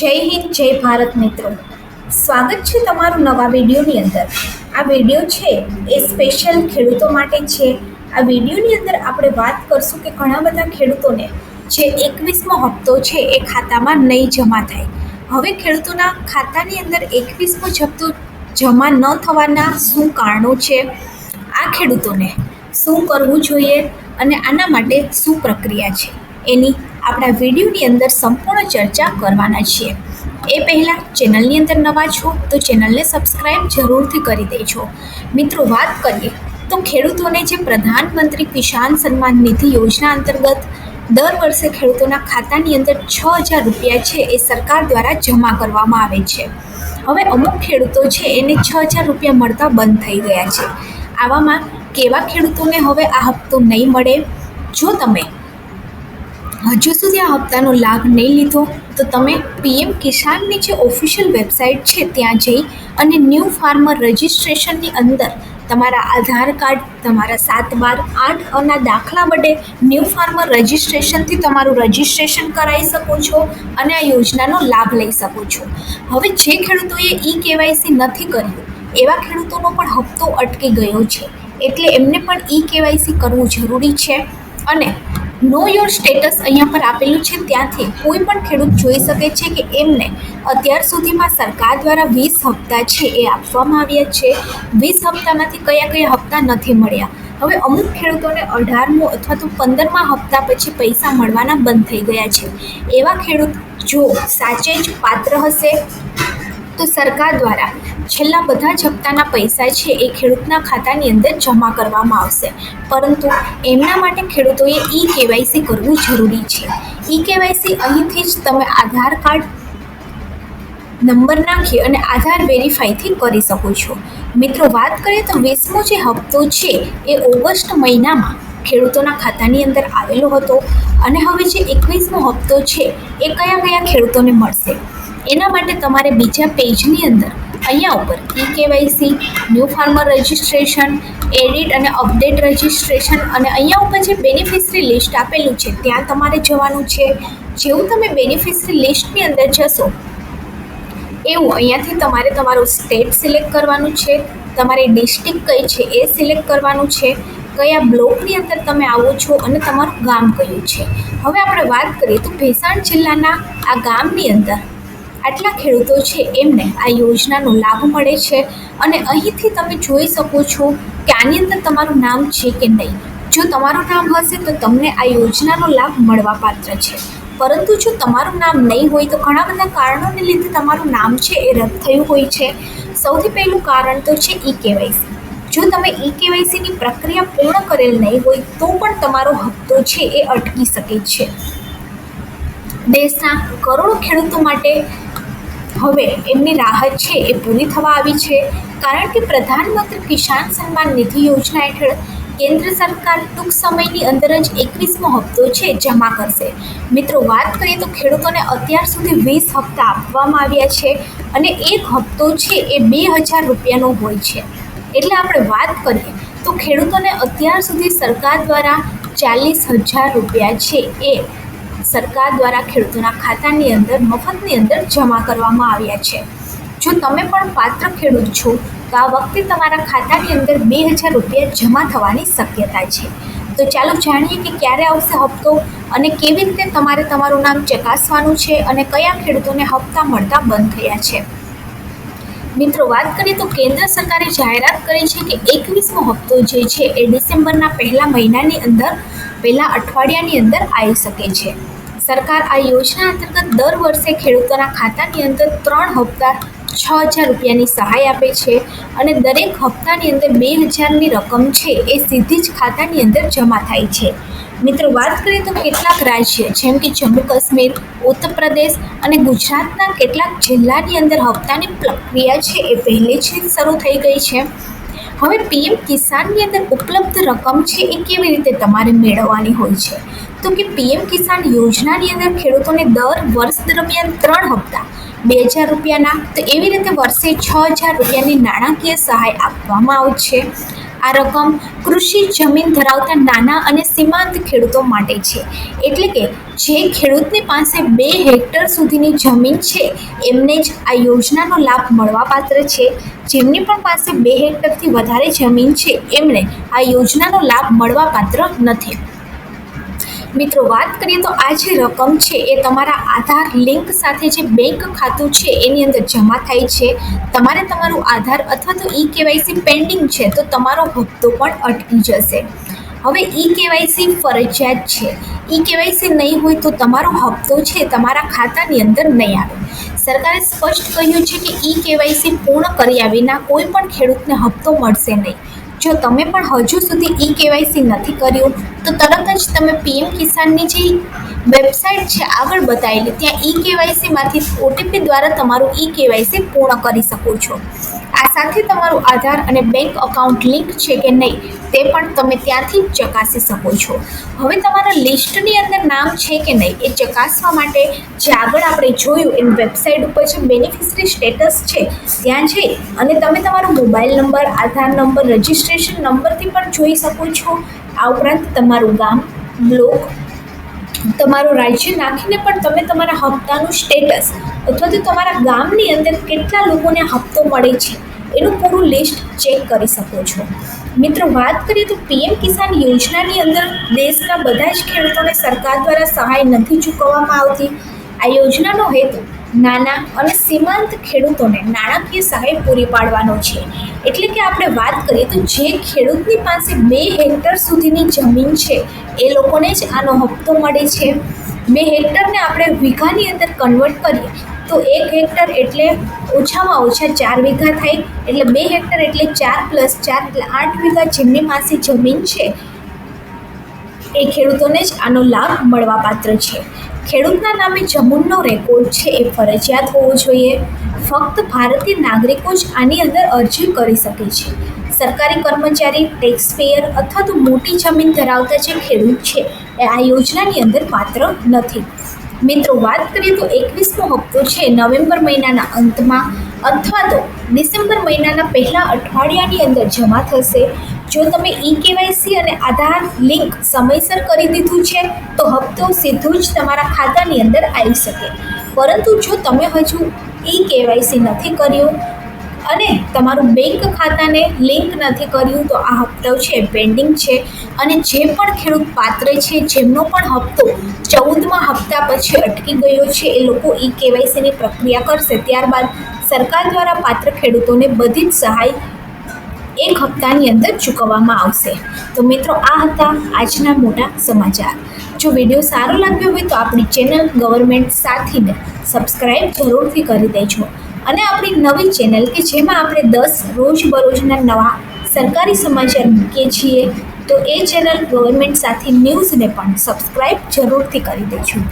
જય હિન્દ, જય ભારત મિત્રો. સ્વાગત છે તમારું નવા વિડીયોની અંદર. આ વીડિયો છે એ સ્પેશિયલ ખેડૂતો માટે છે. આ વિડીયોની અંદર આપણે વાત કરશું કે ઘણા બધા ખેડૂતોને જે એકવીસમો હપ્તો છે એ ખાતામાં નહીં જમા થાય. હવે ખેડૂતોના ખાતાની અંદર એકવીસમો હપ્તો જમા ન થવાના શું કારણો છે? આ ખેડૂતોને શું કરવું જોઈએ અને આના માટે શું પ્રક્રિયા છે? એની આપણા વિડીયોની અંદર સંપૂર્ણ ચર્ચા કરવાના છીએ. એ પહેલાં ચેનલની અંદર નવા છો તો ચેનલને સબસ્ક્રાઈબ જરૂરથી કરી દેજો. મિત્રો, વાત કરીએ તો ખેડૂતોને જે પ્રધાનમંત્રી કિસાન સન્માન નિધિ યોજના અંતર્ગત દર વર્ષે ખેડૂતોના ખાતાની અંદર છ હજાર રૂપિયા છે એ સરકાર દ્વારા જમા કરવામાં આવે છે. હવે અમુક ખેડૂતો છે એને છ હજાર રૂપિયા મળતા બંધ થઈ ગયા છે. આવામાં કેવા ખેડૂતોને હવે આ હપ્તો નહીં મળે? જો તમે હજુ સુધી આ હપ્તાનો લાભ નહીં લીધો તો તમે પીએમ કિસાનની જે ઓફિશિયલ વેબસાઇટ છે ત્યાં જઈ અને ન્યૂ ફાર્મર રજિસ્ટ્રેશનની અંદર તમારા આધાર કાર્ડ, તમારા સાત બાર આઠ અના દાખલા વડે ન્યૂ ફાર્મર રજિસ્ટ્રેશનથી તમારું રજિસ્ટ્રેશન કરાવી શકો છો અને આ યોજનાનો લાભ લઈ શકો છો. હવે જે ખેડૂતોએ ઈ કેવાયસી નથી કર્યું, એવા ખેડૂતોનો પણ હપ્તો અટકી ગયો છે. એટલે એમને પણ ઈ કેવાયસી કરવું જરૂરી છે અને નો યોર સ્ટેટસ અહીંયા પર આપેલું છે. ત્યાંથી કોઈ પણ ખેડૂત જોઈ શકે છે કે એમને અત્યાર સુધીમાં સરકાર દ્વારા વીસ હપ્તા છે એ આપવામાં આવ્યા છે. વીસ હપ્તામાંથી કયા કયા હપ્તા નથી મળ્યા? હવે અમુક ખેડૂતોને અઢારમો અથવા તો પંદરમા હપ્તા પછી પૈસા મળવાના બંધ થઈ ગયા છે. એવા ખેડૂત જો સાચે જ પાત્ર હશે? તો સરકાર દ્વારા છેલ્લા બધા જ હપ્તાના પૈસા છે એ ખેડૂતના ખાતાની અંદર જમા કરવામાં આવશે. પરંતુ એમના માટે ખેડૂતોએ ઈ કેવાયસી કરવું જરૂરી છે. ઈ કેવાયસી અહીંથી જ તમે આધાર કાર્ડ નંબર નાખી અને આધાર વેરીફાઈથી કરી શકો છો. મિત્રો, વાત કરીએ તો વીસમો જે હપ્તો છે એ ઓગસ્ટ મહિનામાં ખેડૂતોના ખાતાની અંદર આવેલો હતો અને હવે જે એકવીસમો હપ્તો છે એ કયા કયા ખેડૂતોને મળશે? એના માટે તમારે બીજા પેજની અંદર, અહીંયા ઉપર e KYC new farmer registration edit અને અપડેટ રજિસ્ટ્રેશન અને અહીંયા ઉપર જે બેનિફિશરી લિસ્ટ આપેલું છે, ત્યાં તમારે જવાનું છે. જેવું તમે બેનિફિશરી લિસ્ટની અંદર જશો, એવું અહીંયાથી તમારે તમારું સ્ટેટ સિલેક્ટ કરવાનું છે. તમારી ડિસ્ટ્રિક્ટ કઈ છે એ સિલેક્ટ કરવાનું છે. કયા બ્લોકની અંદર તમે આવો છો અને તમારું ગામ કયું છે. હવે આપણે વાત કરીએ તો ભેસાણ જિલ્લાના આ ગામની અંદર આટલા ખેડૂતો છે એમને આ યોજનાનો લાભ મળે છે અને અહીંથી તમે જોઈ શકો છો કે આની અંદર તમારું નામ છે કે નહીં. જો તમારું નામ હશે તો તમને આ યોજનાનો લાભ મળવા પાત્ર છે. પરંતુ જો તમારું નામ નહીં હોય તો ઘણા બધા કારણોને લીધે તમારું નામ છે એ રદ થયું હોય છે. સૌથી પહેલું કારણ તો છે ઈ કેવાયસી. જો તમે ઈ કેવાયસીની પ્રક્રિયા પૂર્ણ કરેલ નહીં હોય તો પણ તમારો હપ્તો છે એ અટકી શકે છે. દેશના કરોડો ખેડૂતો માટે હવે એમની રાહત છે એ પૂરી થવા આવી છે. કારણ કે પ્રધાનમંત્રી કિસાન સન્માન નિધિ યોજના હેઠળ કેન્દ્ર સરકાર ટૂંક સમયની અંદર જ એકવીસમો હપ્તો છે જમા કરશે. મિત્રો, વાત કરીએ તો ખેડૂતોને અત્યાર સુધી વીસ હપ્તા આપવામાં આવ્યા છે અને એક હપ્તો છે એ બે હજાર રૂપિયાનો હોય છે. એટલે આપણે વાત કરીએ તો ખેડૂતોને અત્યાર સુધી સરકાર દ્વારા ચાલીસ હજાર રૂપિયા છે એ સરકાર દ્વારા ખેડૂતોના ખાતાની અંદર, મફતની અંદર જમા કરવામાં આવ્યા છે. જો તમે પણ પાત્ર ખેડૂત છો, તો આ વખતે તમારા ખાતાની અંદર બે હજાર રૂપિયા જમા થવાની શક્યતા છે. તો ચાલો જાણીએ કે ક્યારે આવશે હપ્તો અને કેવી રીતે તમારે તમારું નામ ચકાસવાનું છે અને કયા ખેડૂતોને હપ્તા મળતા બંધ થયા છે. મિત્રો, વાત કરીએ તો કેન્દ્ર સરકારે જાહેરાત કરી છે કે એકવીસમો હપ્તો જે છે એ ડિસેમ્બરના પહેલા મહિનાની અંદર, પહેલા અઠવાડિયાની અંદર આવી શકે છે. સરકાર આ યોજના અંતર્ગત દર વર્ષે ખેડૂતોના ખાતાની અંદર ત્રણ હપ્તા છ હજાર રૂપિયાની સહાય આપે છે અને દરેક હપ્તાની અંદર બે હજારની રકમ છે એ સીધી જ ખાતાની અંદર જમા થાય છે. મિત્રો, વાત કરીએ તો કેટલાક રાજ્ય જેમ કે જમ્મુ કાશ્મીર, ઉત્તર પ્રદેશ અને ગુજરાતના કેટલાક જિલ્લાની અંદર હપ્તાની પ્રક્રિયા છે એ પહેલેથી જ શરૂ થઈ ગઈ છે. હવે પીએમ કિસાનની અંદર ઉપલબ્ધ રકમ છે એ કેવી રીતે તમારે મેળવવાની હોય છે? તો કે પીએમ કિસાન યોજનાની અંદર ખેડૂતોને દર વર્ષ દરમિયાન ત્રણ હપ્તા, બે હજાર રૂપિયાના, તો એવી રીતે વર્ષે છ હજાર રૂપિયાની નાણાકીય સહાય આપવામાં આવશે. આ રકમ કૃષિ જમીન ધરાવતા નાના અને સીમાંત ખેડૂતો માટે છે. એટલે કે જે ખેડૂતની પાસે બે હેક્ટર સુધીની જમીન છે, એમને જ આ યોજનાનો લાભ મળવાપાત્ર છે. જેમની પણ પાસે બે હેક્ટરથી વધારે જમીન છે, એમણે આ યોજનાનો લાભ મળવાપાત્ર નથી. મિત્રો, વાત કરીએ તો આ જે રકમ છે, એ તમારા આધાર લિંક સાથે જે બેંક ખાતું છે, એની અંદર જમા થાય છે. તમારે તમારું આધાર અથવા તો ઈ કેવાયસી પેન્ડિંગ છે, તો તમારો હપ્તો પણ અટકી જશે. હવે ઈ કેવાયસી ફરજિયાત છે. ઈ કેવાયસી નહીં હોય તો તમારો હપ્તો છે તમારા ખાતાની અંદર નહીં આવે. સરકારે સ્પષ્ટ કહ્યું છે કે ઈ કેવાયસી પૂર્ણ કર્યા વિના કોઈ પણ ખેડૂતને હપ્તો મળશે નહીં. જો તમે પણ હજુ સુધી ઈ કેવાયસી નથી કર્યું, તો તરત જ તમે પીએમ કિસાનની જે વેબસાઇટ છે આગળ બતાવેલી, ત્યાં ઈ કેવાયસીમાંથી ઓટીપી દ્વારા તમારું ઈ કેવાયસી પૂર્ણ કરી શકો છો. આ સાથે તમારું આધાર અને બેંક અકાઉન્ટ લિંક છે કે નહીં, તે પણ તમે ત્યાંથી ચકાસી શકો છો. હવે તમારા લિસ્ટની અંદર નામ છે કે નહીં, એ ચકાસવા માટે જે આગળ આપણે જોયું એની વેબસાઇટ ઉપર જે બેનિફિશરી સ્ટેટસ છે, ત્યાં જઈ અને તમે તમારો mobile number Aadhaar number registration નંબરથી પણ જોઈ શકો છો. આ ઉપરાંત તમારું ગામ બ્લોક તમારું રાજ્ય નાખીને પણ તમે તમારા હપ્તાનું સ્ટેટસ અથવા તો તમારા ગામની અંદર કેટલા લોકોને હપ્તો મળે છે એનું પૂરું લિસ્ટ ચેક કરી શકો છો. મિત્રો, વાત કરીએ તો પીએમ કિસાન યોજનાની અંદર દેશના બધા જ ખેડૂતોને સરકાર દ્વારા સહાય નથી ચૂકવવામાં આવતી. આ યોજનાનો હેતુ નાના અને સીમાંત ખેડૂતોને નાણાકીય સહાય પૂરી પાડવાનો છે. એટલે કે આપણે વાત કરીએ તો જે ખેડૂતની પાસે બે હેક્ટર સુધીની જમીન છે, એ લોકોને જ આનો હપ્તો મળે છે. બે હેક્ટરને આપણે વીઘાની અંદર કન્વર્ટ કરીએ, તો એક હેક્ટર એટલે ઓછામાં ઓછા ચાર વીઘા થાય. એટલે બે હેક્ટર એટલે ચાર પ્લસ ચાર એટલે આઠ વીઘા જેમની પાસે જમીન છે, એ ખેડૂતોને જ આનો લાભ મળવાપાત્ર છે. ખેડૂતના નામે જમીનનો રેકોર્ડ છે એ ફરજિયાત હોવો જોઈએ. ફક્ત ભારતીય નાગરિકો જ આની અંદર અરજી કરી શકે છે. સરકારી કર્મચારી ટેક્સ પેયર અથવા તો મોટી જમીન ધરાવતા જે ખેડૂત છે, એ આ યોજનાની અંદર પાત્ર નથી. મિત્રો, વાત કરીએ તો એકવીસમો હપ્તો છે નવેમ્બર મહિનાના અંતમાં. અથવા તો ડિસેમ્બર મહિનાના પહેલા અઠવાડિયાની અંદર જમા થશે. જો તમે ઈ કેવાયસી અને આધાર લિંક સમયસર કરી દીધું છે, તો હપ્તો સીધું જ તમારા ખાતાની અંદર આવી શકે. પરંતુ જો તમે હજુ ઈ કેવાયસી નથી કર્યું અને તમારું બેંક ખાતાને લિંક નથી કર્યું, તો આ હપ્તો છે, પેન્ડિંગ છે. અને જે પણ ખેડૂત પાત્ર છે, જેમનો પણ હપ્તો ચૌદમા હપ્તા પછી અટકી ગયો છે, એ લોકો ઈ કેવાયસીની પ્રક્રિયા કરશે. ત્યારબાદ સરકાર દ્વારા પાત્ર ખેડૂતોને બધી જ સહાય એક હપ્તાની અંદર ચૂકવવામાં આવશે. તો મિત્રો, આ હતા આજના મોટા સમાચાર. જો વીડિયો સારો લાગ્યો હોય તો આપણી ચેનલ ગવર્મેન્ટ સાથીને સબસ્ક્રાઈબ જરૂરથી કરી દેજો. અને આપણી નવી ચેનલ કે જેમાં આપણે દસ રોજબરોજના નવા સરકારી સમાચાર મૂકીએ છીએ, તો એ ચેનલ ગવર્મેન્ટ સાથી ન્યૂઝને પણ સબસ્ક્રાઈબ જરૂરથી કરી દેજો.